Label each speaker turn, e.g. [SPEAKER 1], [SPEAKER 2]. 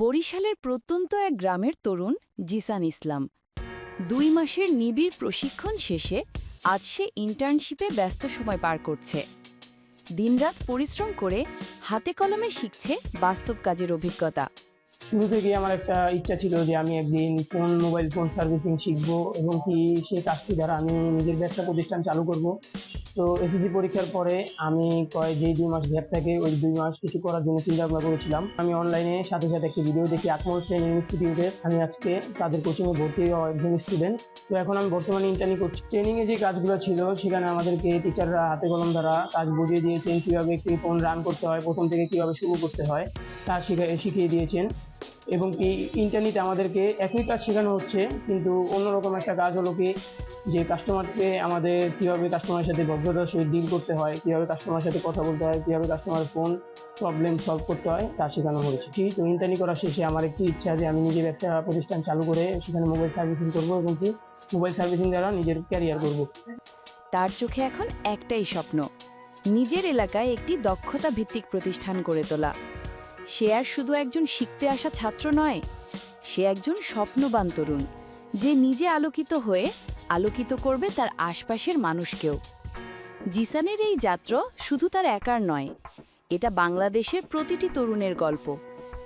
[SPEAKER 1] বরিশালের প্রত্যন্ত এক গ্রামের তরুণ জিসান ইসলাম। দুই মাসের নিবিড় প্রশিক্ষণ শেষে আজ সে ইন্টার্নশিপে ব্যস্ত সময় পার করছে। দিনরাত পরিশ্রম করে হাতে কলমে শিখছে বাস্তব কাজের অভিজ্ঞতা।
[SPEAKER 2] শুরু থেকে আমার একটা ইচ্ছা ছিল যে আমি একদিন ফোন, মোবাইল, ফোন সার্ভিসিং শিখব এবং কি সেই কাজটি দ্বারা আমি নিজের ব্যবসা প্রতিষ্ঠান চালু করব। তো এসএসসি পরীক্ষার পরে আমি কয় যেই দুই মাস গ্যাপ থাকে, ওই দুই মাস কিছু করার জন্য চিন্তা ভাবনা করেছিলাম। আমি অনলাইনে সাথে সাথে একটি ভিডিও দেখি, আকমল ট্রেনিং ইনস্টিটিউটে আমি আজকে তাদের কোচিংয়ে ভর্তি হওয়া একজন স্টুডেন্ট তো এখন আমি বর্তমানে ইন্টার্নি করছি। ট্রেনিংয়ে যে কাজগুলো ছিল, সেখানে আমাদেরকে টিচাররা হাতে কলম দ্বারা কাজ বুঝিয়ে দিয়েছেন কীভাবে একটি ফোন রান করতে হয়, প্রথম থেকে কীভাবে শুরু করতে হয়, তা শিখা শিখিয়ে দিয়েছেন। এবং কি ইন্টারনেটে আমাদেরকে একই কাজ শেখানো হচ্ছে, কিন্তু অন্যরকম একটা কাজ হলো কি, যে কাস্টমারকে আমাদের কীভাবে কাস্টমারের সাথে ভদ্রতার সহিত ডিল করতে হয়, কীভাবে কাস্টমারের সাথে কথা বলতে হয়, কীভাবে কাস্টমারের ফোন প্রবলেম সলভ করতে হয়, তা শেখানো হয়েছে। ঠিক, তো ইন্টারনি করা শেষে আমার একটি ইচ্ছা যে আমি নিজে ব্যবসা প্রতিষ্ঠান চালু করে সেখানে মোবাইল সার্ভিসিং করব এবং কি মোবাইল সার্ভিসিং দ্বারা নিজের ক্যারিয়ার করব
[SPEAKER 1] তার চোখে এখন একটাই স্বপ্ন, নিজের এলাকায় একটি দক্ষতা ভিত্তিক প্রতিষ্ঠান গড়ে তোলা। সে আর শুধু একজন শিখতে আসা ছাত্র নয়, সে একজন স্বপ্নবান তরুণ, যে নিজে আলোকিত হয়ে আলোকিত করবে তার আশপাশের মানুষকেও। জিসানের এই যাত্রা শুধু তার একার নয়, এটা বাংলাদেশের প্রতিটি তরুণের গল্প।